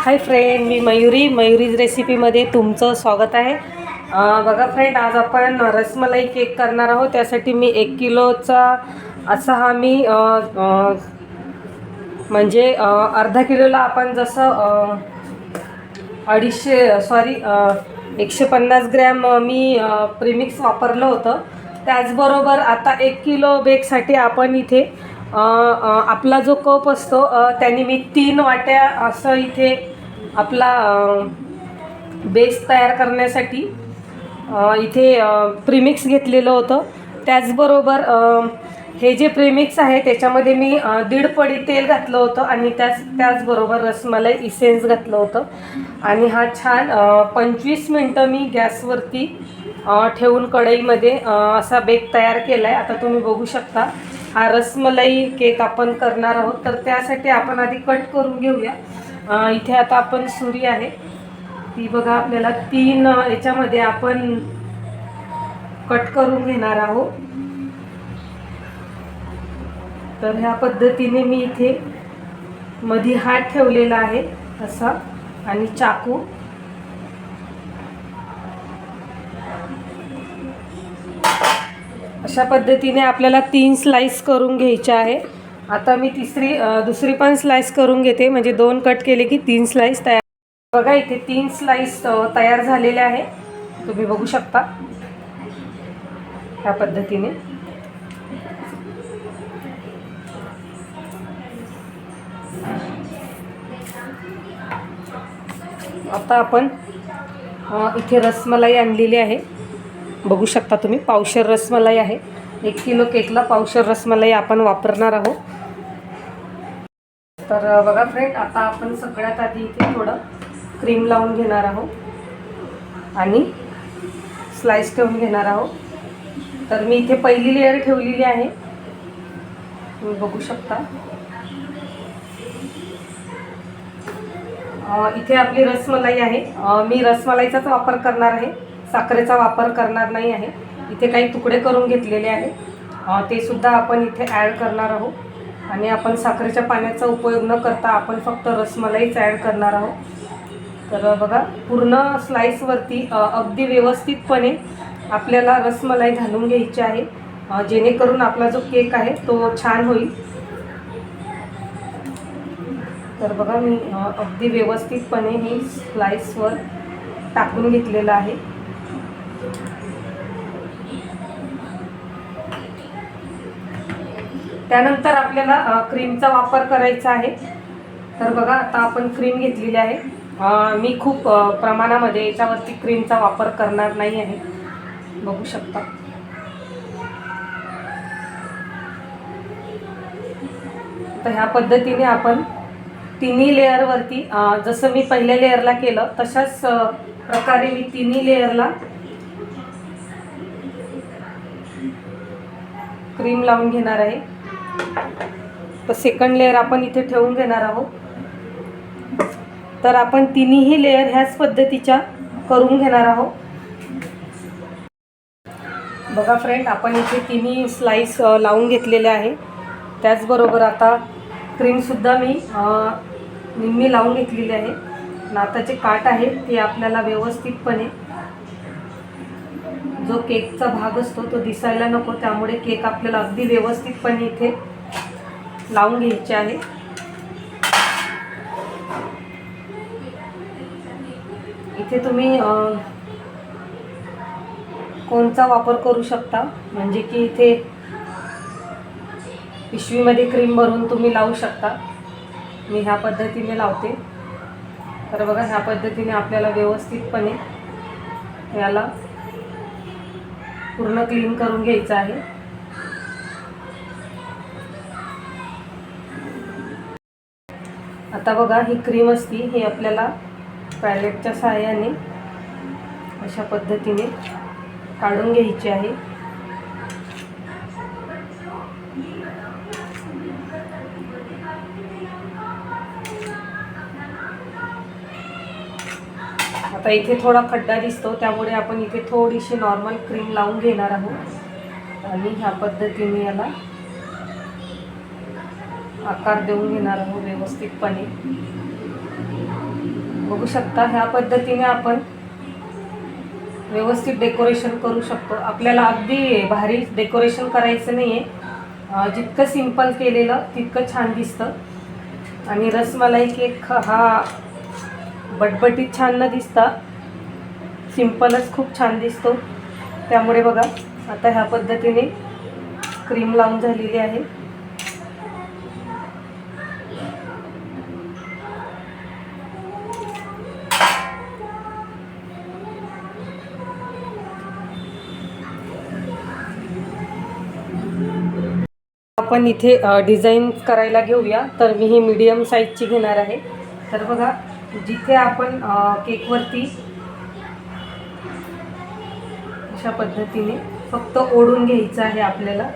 Hi friend मी मयुरी. मयुरीज रेसिपीमध्ये तुमचं स्वागत आहे. बघा फ्रेंड आज आपण रसमलाई केक करणार आहोत. त्यासाठी मी एक किलोचा असा हा मी म्हणजे अर्धा किलोला आपण जसं अडीचशे सॉरी एकशे पन्नास ग्रॅम मी प्रिमिक्स प्रीमिक्स वापरलं होतं. त्याचबरोबर आता एक किलो बेकसाठी आपण इथे आपला जो कप असतो त्याने मी तीन वाट्या असं इथे आपला बेस तयार करण्यासाठी इथे प्रीमिक्स घेतलेलं होतं. त्याचबरोबर हे जे प्रीमिक्स आहे त्याच्यामध्ये मी दीड पडी तेल घातलं होतं आणि त्याच त्याचबरोबर रसमलाई इसेन्स घातलं होतं. आणि हा छान पंचवीस मिनटं मी गॅसवरती ठेवून कढईमध्ये असा बेक तयार केला आहे आता तुम्ही बघू शकता हा रसमलाई केक आपण करणार आहोत. तर त्यासाठी आपण आधी कट करून घेऊया. इथे आता आपण सुरी आहे. ती बघा आपल्याला तीन याच्यामध्ये आपण कट करून घेणार आहोत. तर ह्या पद्धतीने मी इथे मधी हात ठेवलेला आहे असा. आणि चाकू. अशा पद्धतीने आपल्याला तीन स्लाइस करून घ्यायच्या आहे. आता मी तिसरी दुसरी पण स्लाइस करून घेते. म्हणजे दोन कट केले की तीन स्लाइस तयार. बघा इथे तीन स्लाइस तयार झालेले आहे. तुम्ही बघू शकता. ह्या पद्धतीने. आता आपण इथे रसमलाई आणलेली आहे. बघू शकता तुम्ही पावशर रसमलाई आहे. एक किलो केकला पावशर रसमलाई आपण वापरणार आहोत. तर बघा फ्रेंड आता आपण सगळ्यात आधी इथे थोडं क्रीम लावून घेणार आहोत. आणि स्लाइस ठेवून घेणार आहोत. तर मी इथे पहिली लेअर ठेवलेली आहे. तुम्ही बघू शकता. इथे आपली रसमलाई आहे. मी रसमलाईचाच वापर करणार आहे. साखरेचा वापर करणार नाही आहे. इथे काही तुकडे करून घेतलेले आहे ते सुद्धा आपण इथे ॲड करणार आहोत. आणि आपण साखरेच्या पाण्याचा उपयोग न करता आपण फक्त रसमलाईच ॲड करणार आहोत. तर बघा पूर्ण स्लाईसवरती अगदी व्यवस्थितपणे आपल्याला रसमलाई घालून घ्यायची आहे. जेणेकरून आपला जो केक आहे तो छान होईल. तर बघा मी अगदी व्यवस्थितपणे ही स्लाईसवर टाकून घेतलेलं आहे. त्यानंतर आपल्याला क्रीमचा वापर करायचा आहे. तर बघा आता आपण क्रीम घेतलेली आहे. मी खूप प्रमाणामध्ये याच्यावरती क्रीमचा वापर करणार नाही आहे. बघू शकता. तर ह्या पद्धतीने आपण तिन्ही लेअरवरती जसं मी पहिल्या लेअरला केलं तशाच प्रकारे मी तिन्ही लेअरला क्रीम लावून घेणार आहे. तर सेकंड लेअर आपण इथे ठेवून घेणार आहोत. तर आपण तिन्ही लेअर ह्याच पद्धतीच्या करून घेणार आहोत. बघा फ्रेंड आपण इथे तिन्ही स्लाइस लावून घेतलेले आहे. त्याचबरोबर आता क्रीमसुद्धा मी निम्मी लावून घेतलेली आहे. नाताचे काठ आहे ते आपल्याला व्यवस्थितपणे जो केकचा भाग असतो तो दिसायला नको त्यामुळे केक आपल्याला अगदी व्यवस्थितपणे इथे लावून घ्यायचे आहे. इथे तुम्ही कोणचा वापर करू शकता? म्हणजे की इथे पिशवीमध्ये क्रीम भरून तुम्ही लावू शकता. मी ह्या पद्धतीने लावते. तर बघा ह्या पद्धतीने आपल्याला व्यवस्थितपणे याला पूर्ण क्लीन करून घ्यायचं आहे. आता बघा ही क्रीम असती ही आपल्याला पॅलेटच्या सहाय्याने अशा पद्धतीने काढून घ्यायची आहे. आता इथे थोडा खड्डा दिसतो त्यामुळे आपण इथे थोडीशी नॉर्मल क्रीम लावून घेणार आहोत. आणि ह्या पद्धतीने याला आकार देऊन घेणार आहोत व्यवस्थितपणे. बघू शकता ह्या पद्धतीने आपण व्यवस्थित डेकोरेशन करू शकतो. आपल्याला अगदी भारी डेकोरेशन करायचं नाही आहे जितकं सिंपल केलेलं तितकं छान दिसतं. आणि रसमलाई केक हा बटबटीत छान न दिसता सिंपलच खूप छान दिसतो. त्यामुळे बघा आता ह्या पद्धतीने क्रीम लावून झालेली आहे. आपण इथे डिझाईन करायला घेऊया. तर मी ही मीडियम साईजची घेणार आहे. तर बघा जिथे आपण केकवरती अशा पद्धतीने फक्त ओढून घ्यायचं आहे आपल्याला.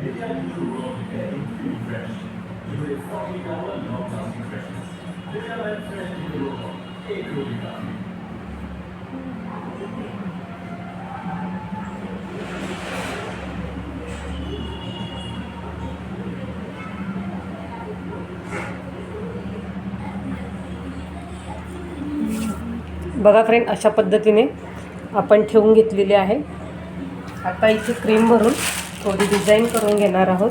बघा फ्रेंड अशा पद्धतीने आपण ठेवून घेतलेली आहे. आता इथे क्रीम भरून थोडी डिझाईन करून घेणार आहोत.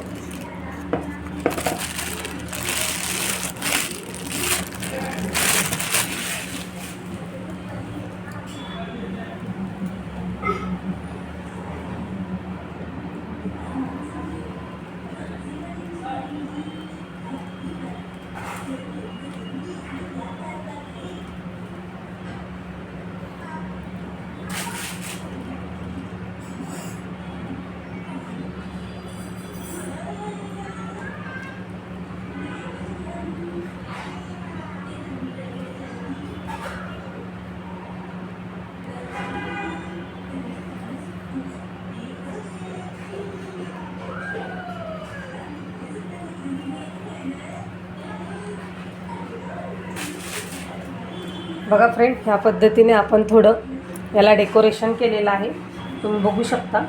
बघा फ्रेंड ह्या पद्धतीने आपण थोडं याला डेकोरेशन केलेलं आहे. तुम्ही बघू शकता.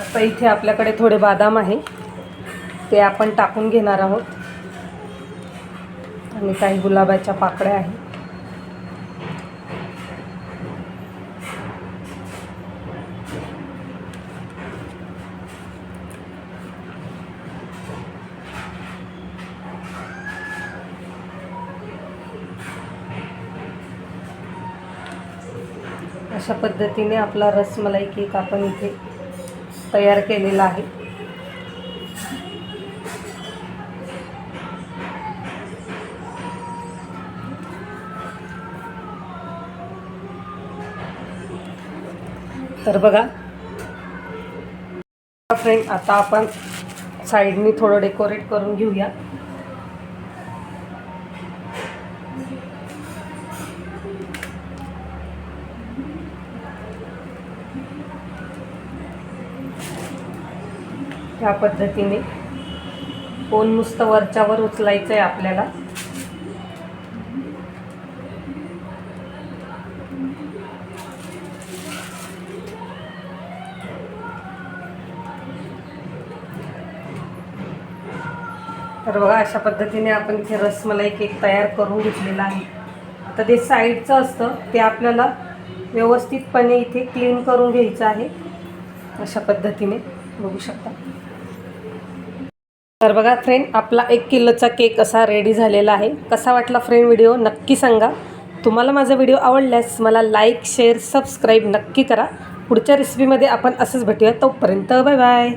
आता इथे आपल्याकडे थोडे बादाम आहे. ते आपण टाकून घेणार आहोत. आणि काही गुलाबाच्या पाकळ्या आहेत. अशा पद्धतीने आपला रसमलाई केक आपण इथे तयार केलेला आहे. तर बघा. फ्रेंड आता आपण साईडनी थोडं डेकोरेट करून घेऊया. ह्या पद्धतीने. कोण नुसतं वरच्यावर उचलायचं आहे आपल्याला. तर बघा अशा पद्धतीने आपण इथे रसमलाई केक तयार करून घेतलेला आहे. आता ते साईडचं असतं ते आपल्याला व्यवस्थितपणे इथे क्लीन करून घ्यायचं आहे. अशा पद्धतीने बघू शकता. तर बघा फ्रेंड आपला एक किलोचा केक असा रेडी झालेला आहे. कसा वाटला फ्रेंड व्हिडिओ? नक्की सांगा. तुम्हाला माझा व्हिडिओ आवडल्यास मला लाईक शेअर सबस्क्राईब नक्की करा. पुढच्या रेसिपीमध्ये आपण असंच भेटूया. तोपर्यंत बाय बाय